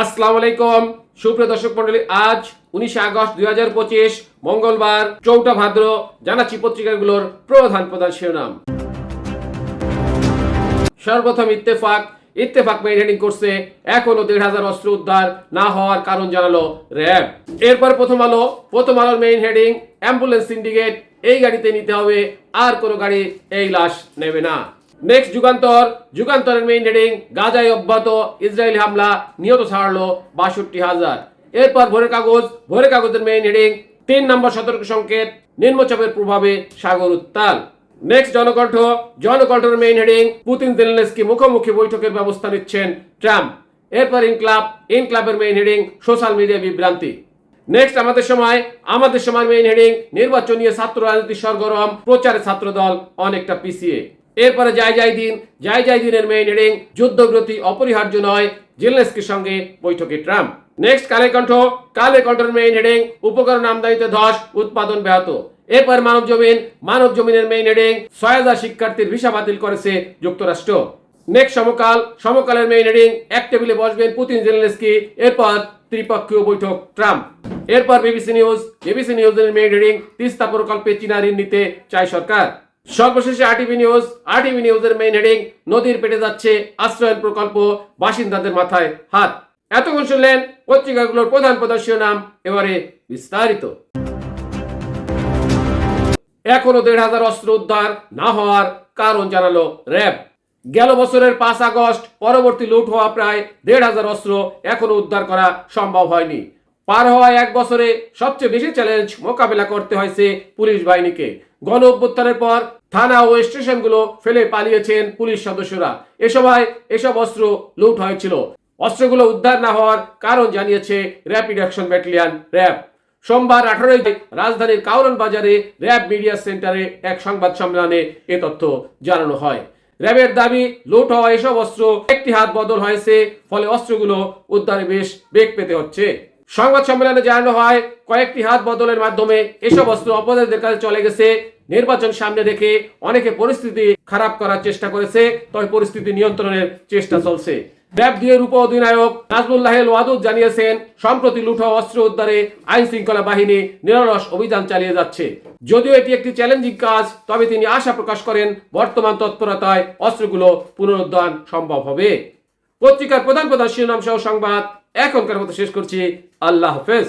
আসসালামু আলাইকুম। সুপ্রিয় দর্শক মন্ডলী আজ উনিশে আগস্ট দুই হাজার পঁচিশ, মঙ্গলবার, চৌঠা ভাদ্র, জানাচ্ছি পত্রিকাগুলোর প্রধান প্রধান শিরোনাম। সর্বপ্রথম ইত্তেফাক ইত্তেফাক মেইন হেডিং করছে, এখনও দেড় হাজার অস্ত্র উদ্ধার না হওয়ার কারণ জানালো র্যাব। এরপর প্রথম আলো, প্রথম আলোর মেইন হেডিং অ্যাম্বুলেন্স সিন্ডিকেট এই গাড়িতে নিতে হবে, আর কোনো গাড়ি এই লাশ নেবে না। নেক্সট যুগান্তর। যুগান্তরের মেইন হেডিং গাজায় অব্যাহত, ইসরায়েলি হামলা নিহত ছাড়লো বাষট্টি হাজার। এরপর ভোরের কাগজ, ভোরের কাগজের মেইন হেডিং তিন নম্বর সতর্ক সংকেত, নিম্নচাপের প্রভাবে সাগর উত্তাল। নেক্সট জনকণ্ঠ। জনকণ্ঠের মেইন হেডিং পুতিন জেলেনস্কি মুখোমুখি বৈঠকের ব্যবস্থা নিচ্ছেন ট্রাম্প। এরপর ইনক্লাব, ইনক্লাবের মেইন হেডিং সোশ্যাল মিডিয়া বিভ্রান্তি। নেক্সট আমাদের সময়। আমাদের সময় মেইন হেডিং নির্বাচন নিয়ে ছাত্র রাজনীতি সরগরম প্রচারে ছাত্র দল অনেকটা পিছিয়ে। এরপরে যাই যাই দিন যাই যাই দিনের মেইন হেডিং যুদ্ধবিরতি অপরিহার্য নয়, জেলেনস্কির সঙ্গে বৈঠকে ট্রাম্প। নেক্সট কালে কণ্ঠ কালে কণ্ঠের মেইন হেডিং উপকরণ আমদানিতে ধস, উৎপাদন ব্যাহত। এরপর মানব জমিন, মানব জমিনের মেইন হেডিং ছয় হাজার শিক্ষার্থীর ভিসা বাতিল করেছে যুক্তরাষ্ট্র। নেক্সট, সমকাল, সমকালের মেইন হেডিং এক টেবিলে বসবেন পুতিন, জেলেনস্কি, এরপর ত্রিপক্ষীয় বৈঠক, ট্রাম্প। এরপর বিবিসি নিউজ, বিবিসি নিউজের মেইন হেডিং তিস্তা প্রকল্পে চীনা ঋণ নিতে চায় সরকার। সর্বশেষে আরটিভি নিউজ আরটিভি নিউজের মেইন হেডিং নদীর পেটে যাচ্ছে আশ্রয়ন প্রকল্প, বাসিন্দাদের মাথায় হাত। এতক্ষণ শুনলেন পত্রিকাগুলোর প্রধান প্রধান শিরোনাম এবারে বিস্তারিত। এখনও দেড় হাজার অস্ত্র উদ্ধার না হওয়ার কারণ জানালো র্যাব। গেল বছরের পাঁচ আগস্ট, পরবর্তী লুট হওয়া প্রায় দেড় হাজার অস্ত্র এখনও উদ্ধার করা সম্ভব হয়নি। পার হওয়া এক বছরে সবচেয়ে বেশি চ্যালেঞ্জ মোকাবেলা করতে হয়েছে পুলিশ বাহিনীকে। গণ অভ্যুত্থানের পর থানা ও স্টেশনগুলো ফেলে পালিয়েছেন পুলিশ সদস্যরা। এ সময় এসব অস্ত্র লুট হয়েছিল। অস্ত্রগুলো উদ্ধার না হওয়ার কারণ জানিয়েছে র্যাপিড অ্যাকশন ব্যাটালিয়ন র্যাব সোমবার আঠারোই রাজধানীর কাউরন বাজারে র্যাব মিডিয়া সেন্টারে এক সংবাদ সম্মেলনে এ তথ্য জানানো হয়। র্যাবের দাবি, লুট হওয়া এসব অস্ত্র একটি হাত বদল হয়েছে, ফলে অস্ত্রগুলো উদ্ধারে বেশ বেগ পেতে হচ্ছে। সংবাদ সম্মেলনে জানানো হয়, কয়েকটি হাত বদলের মাধ্যমে এসব অস্ত্র অপরাধীদের কাছে চলে গেছে। নির্বাচন সামনে রেখে অনেকে পরিস্থিতি খারাপ করার চেষ্টা করেছে, তবে পরিস্থিতি নিয়ন্ত্রণের চেষ্টা চলছে। উপ অধিনায়ক ওয়াদুদ জানিয়েছেন, সম্প্রতি অস্ত্র উদ্ধারে আইন শৃঙ্খলা বাহিনী নিরলস অভিযান চালিয়ে যাচ্ছে। যদিও এটি একটি চ্যালেঞ্জিং কাজ, তবে তিনি আশা প্রকাশ করেন, বর্তমান তৎপরতায় অস্ত্রগুলো পুনরুদ্ধার সম্ভব হবে। পত্রিকার প্রধান প্রধান শিরোনাম সহ সংবাদ। এখনকার মতো শেষ করছি। আল্লাহ হাফেজ।